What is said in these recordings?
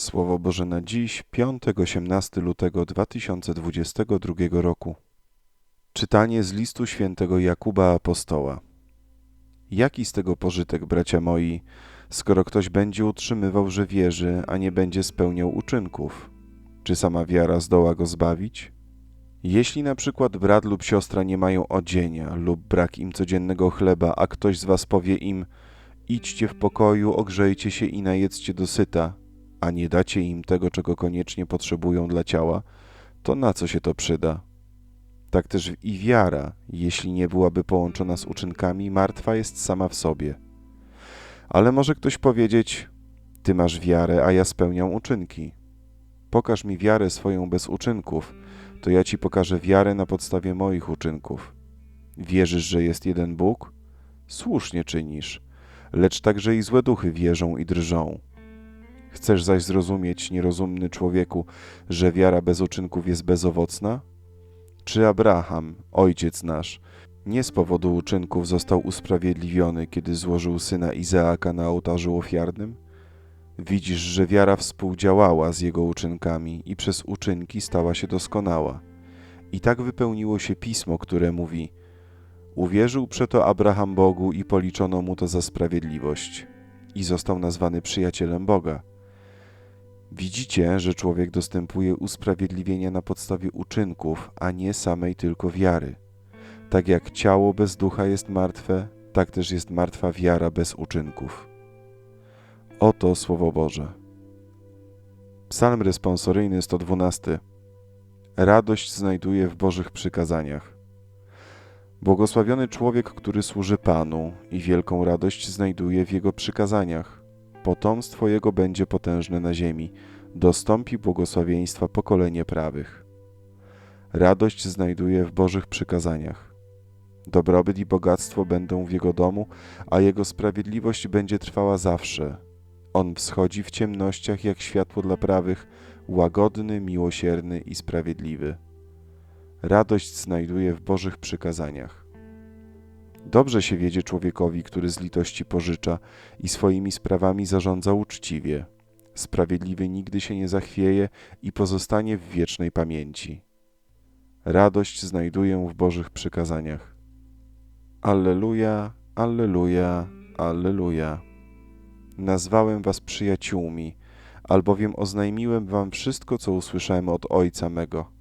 Słowo Boże na dziś, piątek 18 lutego 2022 roku. Czytanie z listu świętego Jakuba Apostoła. Jaki z tego pożytek, bracia moi, skoro ktoś będzie utrzymywał, że wierzy, a nie będzie spełniał uczynków? Czy sama wiara zdoła go zbawić? Jeśli na przykład brat lub siostra nie mają odzienia lub brak im codziennego chleba, a ktoś z was powie im: Idźcie w pokoju, ogrzejcie się i najedzcie dosyta, a nie dacie im tego, czego koniecznie potrzebują dla ciała, to na co się to przyda? Tak też i wiara, jeśli nie byłaby połączona z uczynkami, martwa jest sama w sobie. Ale może ktoś powiedzieć: Ty masz wiarę, a ja spełniam uczynki. Pokaż mi wiarę swoją bez uczynków, to ja ci pokażę wiarę na podstawie moich uczynków. Wierzysz, że jest jeden Bóg? Słusznie czynisz, lecz także i złe duchy wierzą i drżą. Chcesz zaś zrozumieć, nierozumny człowieku, że wiara bez uczynków jest bezowocna? Czy Abraham, ojciec nasz, nie z powodu uczynków został usprawiedliwiony, kiedy złożył syna Izaaka na ołtarzu ofiarnym? Widzisz, że wiara współdziałała z jego uczynkami i przez uczynki stała się doskonała. I tak wypełniło się pismo, które mówi: Uwierzył przeto Abraham Bogu i policzono mu to za sprawiedliwość, i został nazwany przyjacielem Boga. Widzicie, że człowiek dostępuje usprawiedliwienia na podstawie uczynków, a nie samej tylko wiary. Tak jak ciało bez ducha jest martwe, tak też jest martwa wiara bez uczynków. Oto Słowo Boże. Psalm responsoryjny 112. Radość znajduje w Bożych przykazaniach. Błogosławiony człowiek, który służy Panu i wielką radość znajduje w Jego przykazaniach. Potomstwo Jego będzie potężne na ziemi, dostąpi błogosławieństwa pokolenie prawych. Radość znajduje w Bożych przykazaniach. Dobrobyt i bogactwo będą w Jego domu, a Jego sprawiedliwość będzie trwała zawsze. On wschodzi w ciemnościach jak światło dla prawych, łagodny, miłosierny i sprawiedliwy. Radość znajduje w Bożych przykazaniach. Dobrze się wiedzie człowiekowi, który z litości pożycza i swoimi sprawami zarządza uczciwie. Sprawiedliwy nigdy się nie zachwieje i pozostanie w wiecznej pamięci. Radość znajduję w Bożych przykazaniach. Alleluja, alleluja, alleluja. Nazwałem was przyjaciółmi, albowiem oznajmiłem wam wszystko, co usłyszałem od Ojca mego.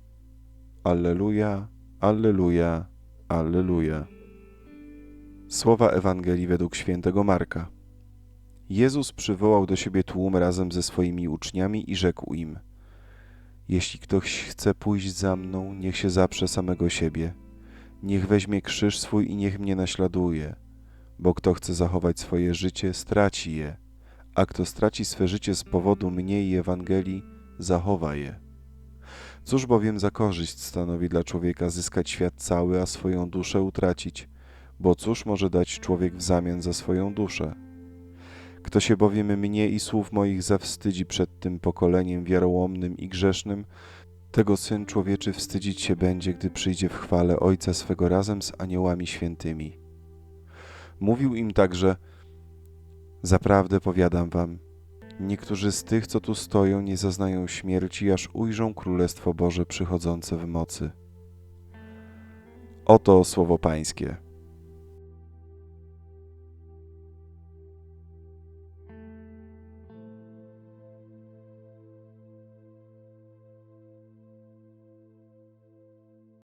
Alleluja, alleluja, alleluja. Słowa Ewangelii według świętego Marka. Jezus przywołał do siebie tłum razem ze swoimi uczniami i rzekł im: Jeśli ktoś chce pójść za mną, niech się zaprze samego siebie. Niech weźmie krzyż swój i niech mnie naśladuje. Bo kto chce zachować swoje życie, straci je, a kto straci swe życie z powodu mnie i Ewangelii, zachowa je. Cóż bowiem za korzyść stanowi dla człowieka zyskać świat cały, a swoją duszę utracić? Bo cóż może dać człowiek w zamian za swoją duszę? Kto się bowiem mnie i słów moich zawstydzi przed tym pokoleniem wiarołomnym i grzesznym, tego Syn Człowieczy wstydzić się będzie, gdy przyjdzie w chwale Ojca swego razem z aniołami świętymi. Mówił im także, zaprawdę powiadam wam, niektórzy z tych, co tu stoją, nie zaznają śmierci, aż ujrzą Królestwo Boże przychodzące w mocy. Oto słowo Pańskie.